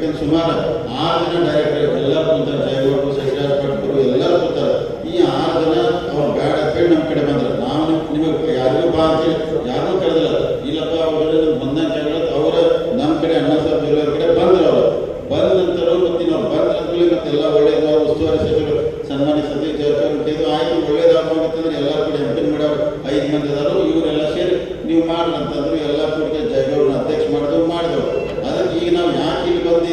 ಯಾಕಂದ್ರೆ ಸುಮಾರು ಆರು ಜನ ಡೈರೆಕ್ಟರ್ ಎಲ್ಲ ಕೂತಾರೆ. ಜಯಗೌಡರು ಶಶಿರಾಜ್ ಭಟ್ರು, ಎಲ್ಲರೂ ಕೂತಾರೆ. ಈ ಆರು ಜನ ಅವ್ರು ಬೇಡ ಅಂತೇಳಿ ನಮ್ಮ ಕಡೆ ಬಂದ್ರೆ. ನಾನು ನಿಮಗೆ ಯಾರಿಗೂ ಬಾ ಅಂತೇಳಿ ಯಾರೂ ಕರೆದಿಲ್ಲ. ಇಲ್ಲಪ್ಪ, ಅವ್ರ ಬಂದಂಗೆ ಕೇಳಿದ್ರೆ. ಅವರ ನಮ್ಮ ಕಡೆ ಅಣ್ಣ ಸಾಹೇಬ್ ಇರೋರ ಕಡೆ ಬಂದ್ರು ಅವರು. ಬಂದ ನಂತರ ಮತ್ತೆ ನಾವು ಬಂದ ಮತ್ತೆ ಮತ್ತೆಲ್ಲ ಒಳ್ಳೇದು ಉಸ್ತುವಾರಿ ಸಚಿವರು, ಸನ್ಮಾನ್ಯ ಸತೀಶ್ ಜಾರಕಿಹೊಳಿ ಆಯ್ತು. ಒಳ್ಳೇದಾಗಬೇಕಂತಂದ್ರೆ ಎಲ್ಲರ ಕಡೆ ಎಂಪಿನ ಮಾಡೋರು ಐದು ಮಂದಿ ಅದಾರು. ಇವರೆಲ್ಲ ಸೇರಿ ನೀವು ಮಾಡ್ರಿ ಅಂತಂದ್ರು ಎಲ್ಲ ಕೂಡಿಗೆ ಜಯಗೌಡನ ಅಧ್ಯಕ್ಷ ಮಾಡಿದೆವು ಮಾಡಿದೆವು ಅದಕ್ಕೆ ಈಗ ನಾವು ಯಾಕೆ ಇಲ್ಲಿ ಬಂದು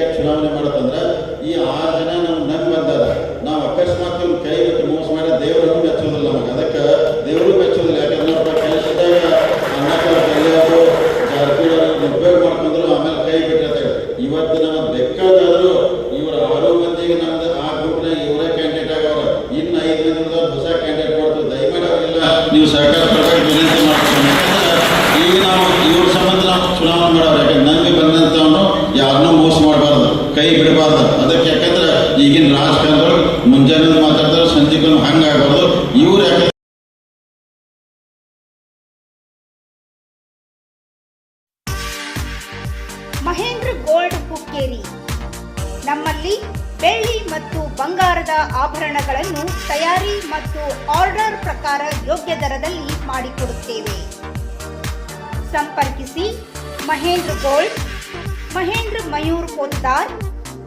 ಗಟ್ಟಿಯಾಗಿ ಚುನಾವಣೆ ಮಾಡೋದಂದ್ರೆ ಈ ಆರು ಜನ ನಾವು ನಂಬಿ ಬಂದಾರ ನಾವು ಅಕಸ್ಮಾತ್ ಇವ್ನ ಕೈ ಬಿಟ್ಟು ಮೋಸ ಮಾಡಿ ದೇವರನ್ನು ಮೆಚ್ಚೋದಿಲ್ಲ ನಮಗೆ. ಅದಕ್ಕೆ ದೇವರು ಮೆಚ್ಚೋದಿಲ್ಲ. ಯಾಕಂದ್ರೆ ಒಬ್ಬ ಕೆಲಸದಾಗ ಅವ್ರನ್ನ ಉಪಯೋಗ ಮಾಡ್ಕೊಂಡ್ರು, ಆಮೇಲೆ ಕೈ ಬಿಟ್ಟಿರ್ತಾರೆ ಇವತ್ತು ನಮ್ಮ ಬೆಕ್ಕಾದ್ರು ಇವರ ಆರು ಮಂದಿಗೆ ನಮ್ದು ಆ ಗ್ರೂಪ್ನಾಗ ಇವರೇ ಕ್ಯಾಂಡಿಡೇಟ್ ಆಗವ್ರ ಇನ್ನು ಐದು ಮಂದಿ ಹೊಸ ಕ್ಯಾಂಡಿಡೇಟ್ ಕೊಡ್ತೀವಿ ದಯಮಾಡಿ ಅವರೆಲ್ಲ ನೀವು ಸಹಕಾರ ಕೊಡಬೇಕು ವಿನಂತಿ ಮಾಡ್ತೀನಿ ಯಾಕಂದ್ರೆ ಈಗ ನಾವು ಇವ್ರ ಸಂಬಂಧ ನಾವು ಚುನಾವಣೆ ಮಾಡೋರು ಯಾಕಂದ್ರೆ ನಂಗೆ ಬಂದಂಥವನು ಯಾರನ್ನೂ ಮೋಸ ಮಾಡಬಾರ್ದು ಕೈ ಬಿಡಬಾರ್ದು ಅದಕ್ಕೆ ಯಾಕಂದ್ರೆ ಈಗಿನ ರಾಜಕಾರಣದೊಳಗೆ ಮುಂಜಾನೆ ಮಾತಾಡ್ತಾರೆ, ಸಂಜೆಗೂ ಹಂಗಾಗಬಾರ್ದು ಇವ್ರು ಯಾಕಂದ್ರೆ ಮಹೇಂದ್ರ ಗೋಲ್ಡ್ ಹುಕ್ಕೇರಿ ನಮ್ಮಲ್ಲಿ ಬೆಳ್ಳಿ ಮತ್ತು ಬಂಗಾರದ ಆಭರಣಗಳನ್ನು ತಯಾರಿ ಮತ್ತು ಆರ್ಡರ್ ಪ್ರಕಾರ ಯೋಗ್ಯ ದರದಲ್ಲಿ ಮಾಡಿಕೊಡುತ್ತೇವೆ. ಸಂಪರ್ಕಿಸಿ ಮಹೇಂದ್ರ ಗೋಲ್ಡ್, ಮಹೇಂದ್ರ ಮಯೂರ್ ಪೋದ್ದಾರ್